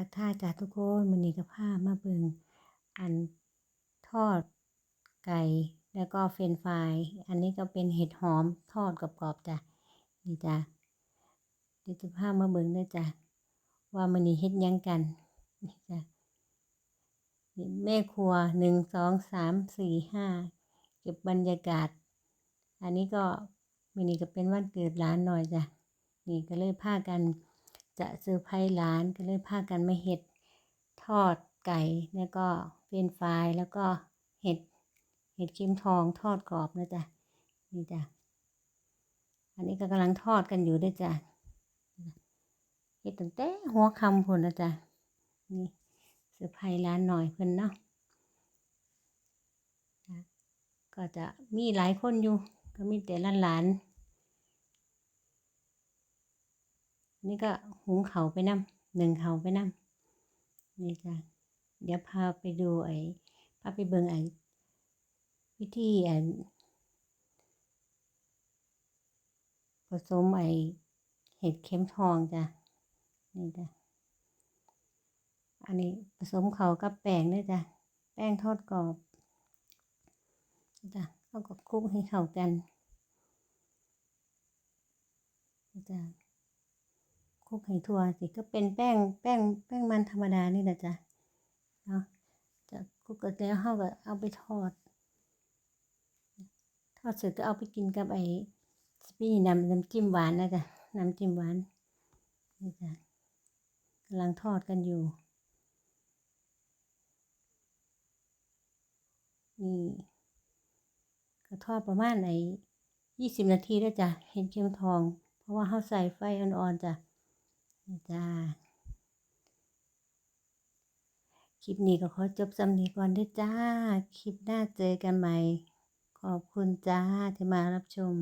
ทักทายจากทุกคนมื้อนี้ก็พามาเบิงอันทอดไก่แล้วก็เฟรนฟรายอันนี้ก็เป็นเห็ดหอมทอดกรอบๆจ้ะนี่จ้ะเดี๋ยวจะพามาเบิงด้อจ้ะว่ามื้อนี้เฮ็ดยังกันนี่จ้ะแม่ครัว1 2 3 4 5เก็บบรรยากาศ อันนี้ก็มื้อนี้ก็เป็นวันเกิดหลานหน้อยจ้ะนี่ก็เลยพากัน จะเซอร์ไพรส์หลานก็เลยพากันมาเฮ็ดทอดไก่แล้วก็เฟรนฟรายแล้วก็เห็ดเห็ดเข็มทองทอดกรอบนะจ้ะนี่จ้ะอันนี้ก็กำลังทอดกันอยู่ด้อจ้ะเฮ็ดตั้งแต่หัวคำพุ่นนะจ้ะนี่เซอร์ไพรส์หลานหน้อยเพิ่นเนาะก็จะมีหลายคนอยู่ก็มีแต่หลานๆ นี่ก็หุงเขาไปนำนึ่งเขาไปนำนี่จ้ะเดี๋ยวพาไปดูไอ้พาไปเบิ่งไอ้วิธีไอันผสมไอ้เห็ดเข็มทองจ้ะนี่จ้ะอันนี้ผสมเขากับแป้งเด้อจ้ะแป้งทอดกรอบจ้ะแล้วก็คลุกให้เข้ากันจ้ะ คลุกให้ทั่วสิก็เป็นแป้งแป้งแป้งมันธรรมดานี่แหละจ้ะเนาะจะคลุกก็จแล้วเราก็เอาไปทอด ทอดเสร็จก็เอาไปกินกับไอ้มีน้ำน้ำจิ้มหวานนะจ้ะน้ำจิ้มหวานนี่จ้ะกำลังทอดกันอยู่ นี่ก็ทอดประมาณไอ้20นาทีเด้อจ้ะเห็ดเข็มทอง เพราะว่าเราใส่ไฟอ่อนๆจ้ะ จ้าคลิปนี้ก็ขอจบสำนีก่อนด้อจ้า คลิปหน้าเจอกันใหม่ ขอบคุณจ้าที่มารับชม